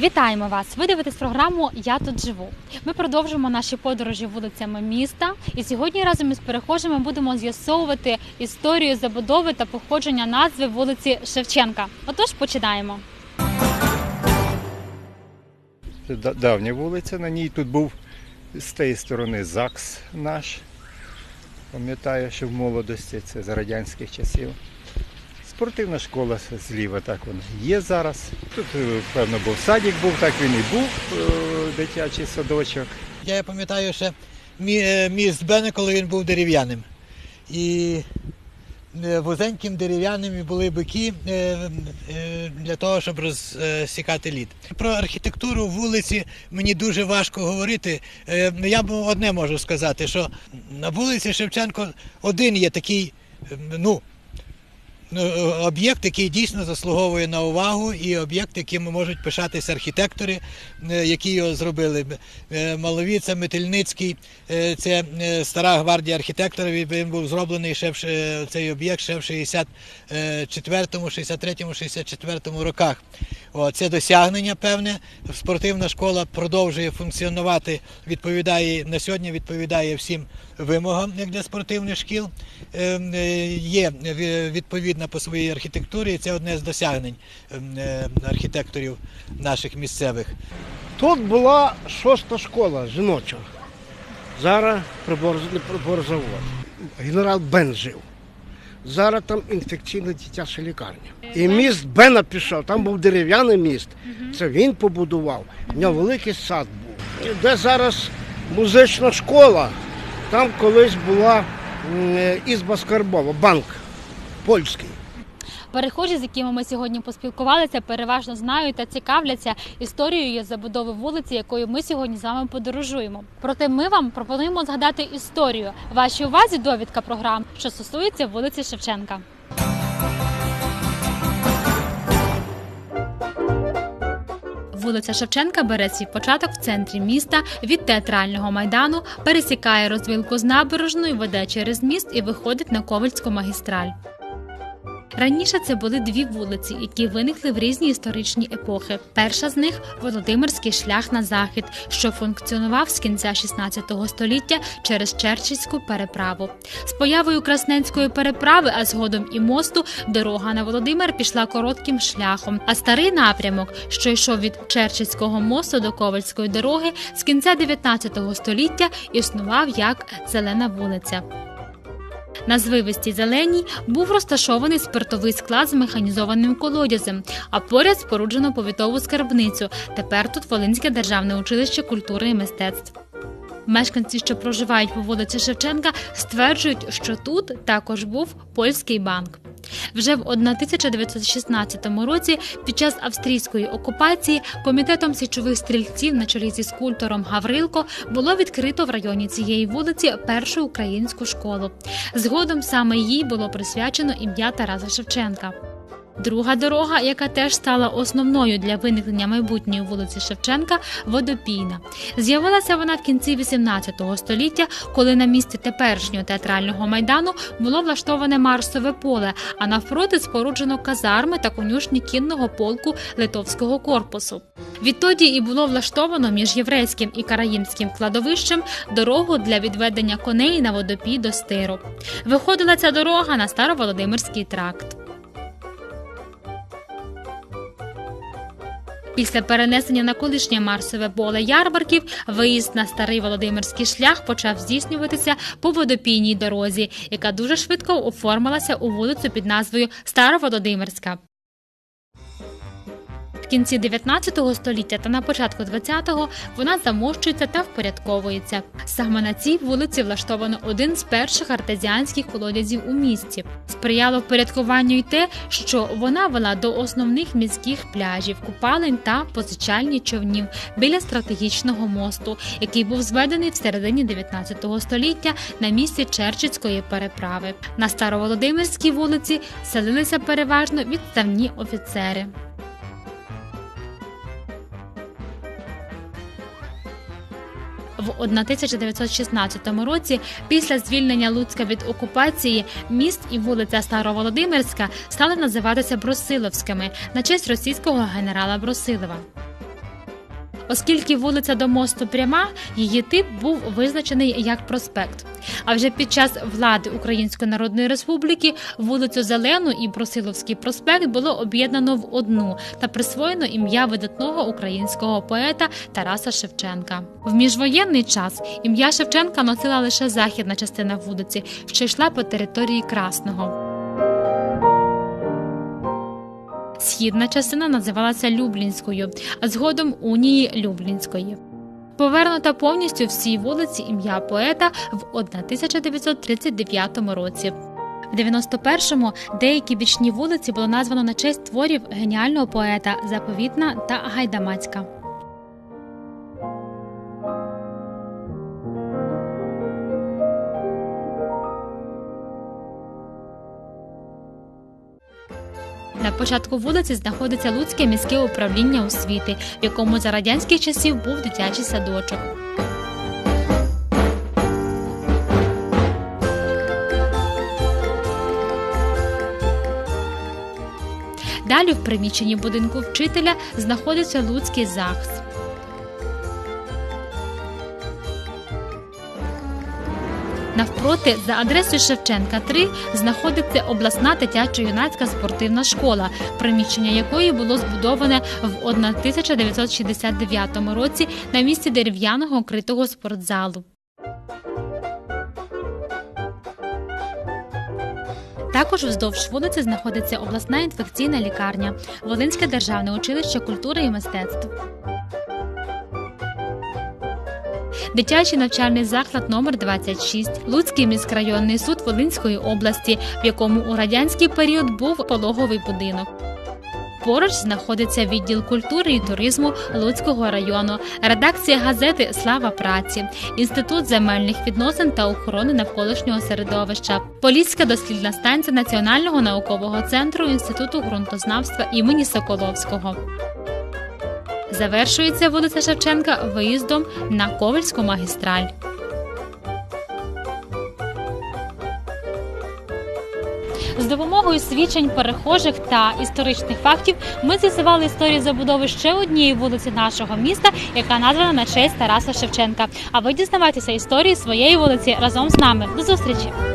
Вітаємо вас! Ви дивитесь програму Я тут живу. Ми продовжуємо наші подорожі вулицями міста. І сьогодні разом із перехожими будемо з'ясовувати історію забудови та походження назви вулиці Шевченка. Отож, починаємо. Це давня вулиця, на ній тут був з тієї сторони ЗАГС наш. Пам'ятаю, що в молодості це з радянських часів. Спортивна школа зліва так вона є зараз. Тут, е, певно, був садик був, так він і був, е, дитячий садочок. Я пам'ятаю ще е, міст Бене, коли він був дерев'яним. І вузеньким дерев'яним були бики для того, щоб розсікати лід. Про архітектуру вулиці мені дуже важко говорити. Я одне можу сказати, що на вулиці Шевченко один є такий, ну. Ну, Об'єкт, який дійсно заслуговує на увагу, і об'єкт, яким можуть пишатися архітектори, е, які його зробили. Е, Маловіца, Метельницький, е, це е, стара гвардія архітекторів. Він був зроблений ще в цей об'єкт ще в 64-му, 63-му, 64-му роках. О, це досягнення певне. Спортивна школа продовжує функціонувати, відповідає на сьогодні, відповідає всім вимогам як для спортивних шкіл. Е, е, Є ві- відповідна по своїй архітектурі, це одне з досягнень е, архітекторів наших місцевих. Тут була шоста школа жіноча. Зараз прибор, приборзавод. Генерал Бен жив. Зараз там інфекційна дитяча лікарня. І міст Бена пішов, там був дерев'яний міст. Це він побудував. У нього великий сад був. Де зараз музична школа, там колись була е, ізба Скарбова, банк польський. Перехожі, з якими ми сьогодні поспілкувалися, переважно знають та цікавляться історією забудови вулиці, якою ми сьогодні з вами подорожуємо. Проте ми вам пропонуємо згадати історію. Вашій увазі довідка програм, що стосується вулиці Шевченка. Вулиця Шевченка бере свій початок в центрі міста від театрального майдану, пересікає розвилку з набережною, веде через міст і виходить на Ковальську магістраль. Раніше це були дві вулиці, які виникли в різні історичні епохи. Перша з них Володимирський шлях на захід, що функціонував з кінця 16 століття через Черчилльську переправу. З появою Красненської переправи, а згодом і мосту, дорога на Володимир пішла коротким шляхом. А старий напрямок, що йшов від Черчилльського мосту до Ковальської дороги, з кінця 19 століття існував як Зелена вулиця. На звивистій зеленій був розташований спиртовий склад з механізованим колодязем, а поряд споруджено повітову скарбницю. Тепер тут Волинське державне училище культури і мистецтв. Мешканці, що проживають по вулиці Шевченка, стверджують, що тут також був польський банк. Вже в 1916 році, під час австрійської окупації, комітетом січових стрільців на чолі зі скульптором Гаврилко було відкрито в районі цієї вулиці першу українську школу. Згодом саме їй було присвячено ім'я Тараса Шевченка. Друга дорога, яка теж стала основною для виникнення майбутньої вулиці Шевченка, водопійна. З'явилася вона в кінці 18 століття, коли на місці теперішнього театрального майдану було влаштоване Марсове поле, а навпроти споруджено казарми та конюшні кінного полку литовського корпусу. Відтоді і було влаштовано між єврейським і караїмським кладовищем дорогу для відведення коней на водопій до стиру. Виходила ця дорога на Староволодимирський тракт. Після перенесення на колишнє Марсове поле ярмарків виїзд на старий Володимирський шлях почав здійснюватися по водопійній дорозі, яка дуже швидко оформилася у вулицю під назвою Староволодимирська. Кінці 19 століття та на початку 20-го вона замощується та впорядковується. Саме на цій вулиці влаштовано один з перших артезіанських колодязів у місті. Сприяло впорядкуванню й те, що вона вела до основних міських пляжів, купалень та позичальні човнів біля стратегічного мосту, який був зведений в середині 19 століття на місці Черчицької переправи. На Староволодимирській вулиці селилися переважно відставні офіцери. В 1916 році, після звільнення Луцька від окупації, міст і вулиця Староволодимирська стали називатися Бросиловськими на честь російського генерала Бросилова. Оскільки вулиця до мосту пряма, її тип був визначений як проспект. А вже під час влади Української Народної Республіки вулицю Зелену і Брусиловський проспект було об'єднано в одну та присвоєно ім'я видатного українського поета Тараса Шевченка. В міжвоєнний час ім'я Шевченка носила лише західна частина вулиці, що йшла по території Красного. Східна частина називалася Люблінською, а згодом Унії Люблінської. Повернута повністю всій вулиці ім'я поета в 1939 році. В 91-му деякі бічні вулиці було названо на честь творів геніального поета Заповітна та Гайдамацька. Початку вулиці знаходиться Луцьке міське управління освіти, в якому за радянських часів був дитячий садочок. Далі в приміщенні будинку вчителя знаходиться Луцький ЗАГС. Навпроти, за адресою Шевченка 3 знаходиться обласна дитячо-юнацька спортивна школа, приміщення якої було збудоване в 1969 році на місці дерев'яного критого спортзалу. Також вздовж вулиці знаходиться обласна інфекційна лікарня, Волинське державне училище культури і мистецтв. Дитячий навчальний заклад номер 26 Луцький міськрайонний суд Волинської області, в якому у радянський період був пологовий будинок. Поруч знаходиться відділ культури і туризму Луцького району, редакція газети Слава праці, інститут земельних відносин та охорони навколишнього середовища, Поліська дослідна станція Національного наукового центру Інституту ґрунтознавства імені Соколовського. Завершується вулиця Шевченка виїздом на Ковальську магістраль. З допомогою свідчень перехожих та історичних фактів ми з'ясували історію забудови ще однієї вулиці нашого міста, яка названа на честь Тараса Шевченка. А ви дізнавайтеся історії своєї вулиці разом з нами. До зустрічі!